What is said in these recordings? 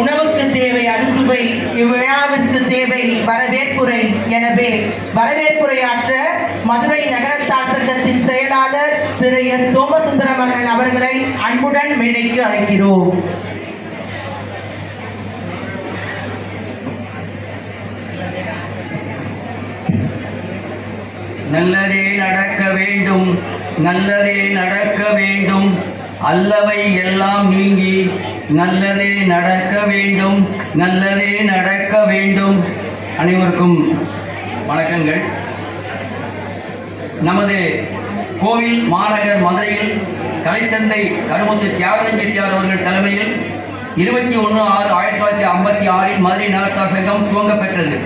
உணவுக்கு தேவை அறுசுவை இவ்விழாவிற்கு தேவை வரவேற்புரை. எனவே வரவேற்புரையாற்ற மதுரை நகரத்தார் சங்கத்தின் செயலாளர் திரு எஸ். சோமசுந்தரமணன் அவர்களை அன்புடன் மேடைக்கு அழைக்கிறோம். நல்லதே நடக்க வேண்டும் நல்லதே நடக்க வேண்டும். அல்லவை எல்லாம் நீங்கி நல்லதே நடக்க வேண்டும் நல்லதே நடக்க வேண்டும். அனைவருக்கும் வணக்கங்கள். நமது கோவில் மாநகர் மதுரையில் கலைத்தந்தை கருமுத்து தியாகராஜன் செட்டியார் அவர்கள் தலைமையில் இருபத்தி ஒன்று ஆறு ஆயிரத்தி தொள்ளாயிரத்தி ஐம்பத்தி ஆறில் மதுரை நகரத்தார் சங்கம் துவங்கப்பெற்றது.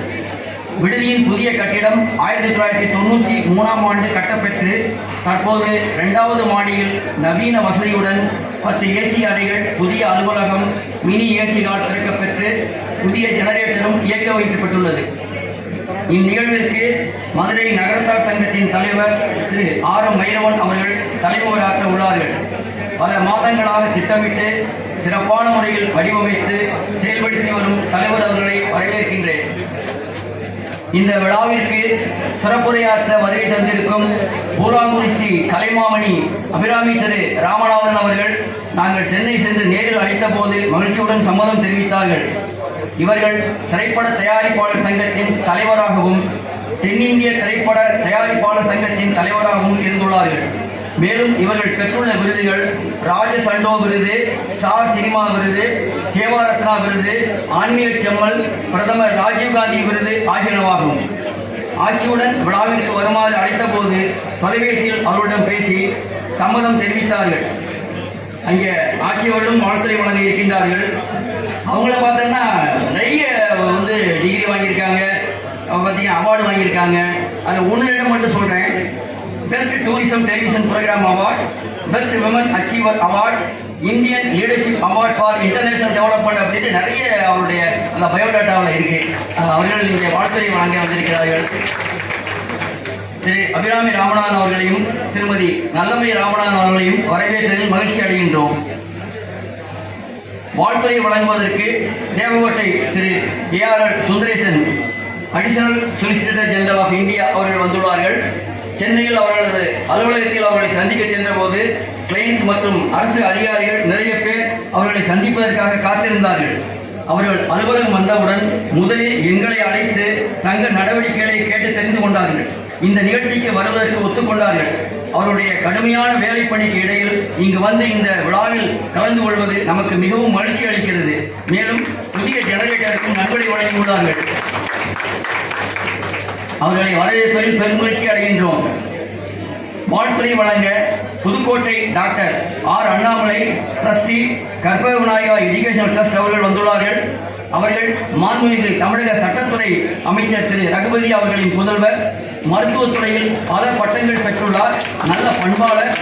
விடுதியின் புதிய கட்டிடம் ஆயிரத்தி தொள்ளாயிரத்தி தொண்ணூற்றி மூணாம் ஆண்டு கட்டப்பெற்று தற்போது இரண்டாவது மாடியில் நவீன வசதியுடன் பத்து ஏசி அறைகள் புதிய அலுவலகம் மினி ஏசி கால் திறக்கப்பெற்று புதிய ஜெனரேட்டரும் இயக்க வைக்கப்பட்டுள்ளது. இந்நிகழ்விற்கு மதுரை நகரத்தார் சங்கத்தின் தலைவர் திரு ஆர் எம் வைரவன் அவர்கள் தலைமுறையாற்ற உள்ளார்கள். பல மாதங்களாக திட்டமிட்டு சிறப்பான முறையில் வடிவமைத்து செயல்படுத்தி வரும் தலைவர் இந்த விழாவிற்கு சிறப்புரையாற்ற வருகை தந்திருக்கும் பூராங்குறிச்சி கலைமாமணி அபிராமி திரு ராமநாதன் அவர்கள் நாங்கள் சென்னை சென்று நேரில் அழைத்த போது மகிழ்ச்சியுடன் சம்மதம் தெரிவித்தார்கள். இவர்கள் திரைப்பட தயாரிப்பாளர் சங்கத்தின் தலைவராகவும் தென்னிந்திய திரைப்பட தயாரிப்பாளர் சங்கத்தின் தலைவராகவும் இருந்துள்ளார்கள். மேலும் இவர்கள் பெற்றுள்ள விருதுகள் ராஜ சண்டோ விருது ஸ்டார் சினிமா விருது சேவாரத்னா விருது ஆன்மீக செம்மல் பிரதமர் ராஜீவ்காந்தி விருது ஆகியனவாகும். ஆட்சியுடன் விழாவிற்கு வருமாறு அழைத்தபோது தொலைபேசியில் அவர்களிடம் பேசி சம்மதம் தெரிவித்தார்கள். அங்கே ஆட்சியவர்களும் வாழ்த்துறை வழங்க இருக்கின்றார்கள். அவங்கள பார்த்தோம்னா நிறைய வந்து டிகிரி வாங்கியிருக்காங்க. அவங்க பார்த்தீங்கன்னா அவார்டு வாங்கியிருக்காங்க. அதை ஒன்று இடம் மட்டும் சொல்கிறேன் best tourism television program award best women achiever award Indian leadership award for international development அப்படின்ட்டு நிறைய அவருடைய அந்த பயோடேட்டாவில் இருக்கு. அவர்கள் இங்கே வாழ்த்துறை வழங்க வந்திருக்கிறார்கள். திரு அபிராமி ராமநாதன் அவர்களையும் திருமதி நல்லமை ராமநாதன் அவர்களையும் வரவேற்றதில் மகிழ்ச்சி அடைகின்றோம். வாழ்த்துறை வழங்குவதற்கு Devakottai Thiru ARL Sundaresan additional solicitor general of India அவர்கள் வந்துள்ளார்கள். சென்னையில் அவர்களது அலுவலகத்தில் அவர்களை சந்திக்க சென்றபோது கிளைண்ட்ஸ் மற்றும் அரசு அதிகாரிகள் நிறைய பேர் அவர்களை சந்திப்பதற்காக காத்திருந்தார்கள். அவர்கள் அலுவலகம் வந்தவுடன் முதலில் எங்களை அழைத்து சங்க நடவடிக்கைகளை கேட்டு தெரிந்து கொண்டார்கள். இந்த நிகழ்ச்சிக்கு வருவதற்கு ஒத்துக்கொண்டார்கள். அவருடைய கடுமையான வேலைப்பணிக்கு இடையில் இங்கு வந்து இந்த விழாவில் கலந்து கொள்வது நமக்கு மிகவும் மகிழ்ச்சி அளிக்கிறது. மேலும் புதிய ஜெனரேட்டருக்கும் நன்கொடை வழங்கியுள்ளார்கள். அவர்களை வரவேற்பதில் பெருமகிழ்ச்சி அடைகின்றோம். வாழ்த்துறை வழங்க Pudukkottai doctor R Annamalai trustee Karpaga Vinayaga educational trust அவர்கள் வந்துள்ளார்கள். அவர்கள் மாண்புமிகு தமிழக சட்டத்துறை அமைச்சர் திரு ரகுபதி அவர்களின் புதல்வர் மருத்துவத்துறையில் பல பட்டங்கள் பெற்றுள்ளார். நல்ல பண்பாளர்.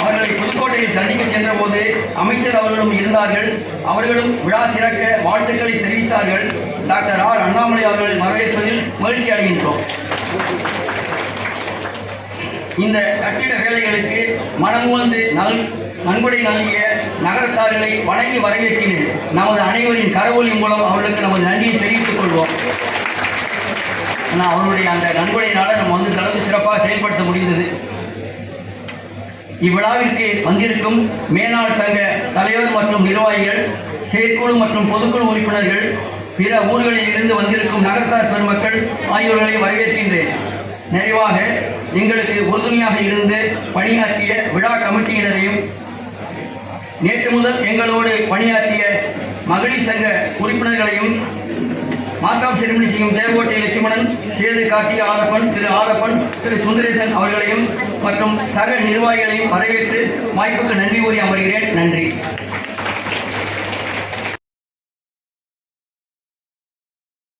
அவர்களை புதுக்கோட்டையில் சந்திக்க சென்றபோது அமைச்சர் அவர்களும் இருந்தார்கள். அவர்களும் விழா சிறக்க வாழ்த்துக்களை தெரிவித்தார்கள். டாக்டர் ஆர் அண்ணாமலை அவர்களை வரவேற்பதில் மகிழ்ச்சி அடைகின்றோம். இந்த கட்டிட வேலைகளுக்கு மனமுவந்து நல் நன்கொடை நல்கிய நகரத்தார்களை வணங்கி வரவேற்கிறேன். நமது அனைவரின் கரவொலி மூலம் அவர்களுக்கு நமது நன்றியை தெரிவித்துக் கொள்வோம். ஆனால் அவருடைய அந்த நன்கொடையினால நம்ம வந்து கலந்து சிறப்பாக செயல்படுத்த முடிந்தது. இவ்விழாவிற்கு வந்திருக்கும் மேனாள் சங்க தலைவர் மற்றும் நிர்வாகிகள் செயற்குழு மற்றும் பொதுக்குழு உறுப்பினர்கள் பிற ஊர்களில் இருந்து வந்திருக்கும் நகர்த்தார் பெருமக்கள் ஆகியோர்களை வரவேற்கின்றேன். நிறைவாக எங்களுக்கு உறுதுணையாக இருந்து பணியாற்றிய விழா கமிட்டியினரையும் நேற்று முதல் எங்களோடு பணியாற்றிய மகளிர் சங்க உறுப்பினர்களையும் மாஸ்டாப் செரிமனி செய்யும் தேவகோட்டை லட்சுமணன் சேது கார்த்திக ஆதப்பன் திரு ஆதப்பன் திரு சுந்தரேசன் அவர்களையும் மற்றும் சக நிர்வாகிகளையும் வரவேற்று வாய்ப்புக்கு நன்றி கூறி அமர்கிறேன். நன்றி.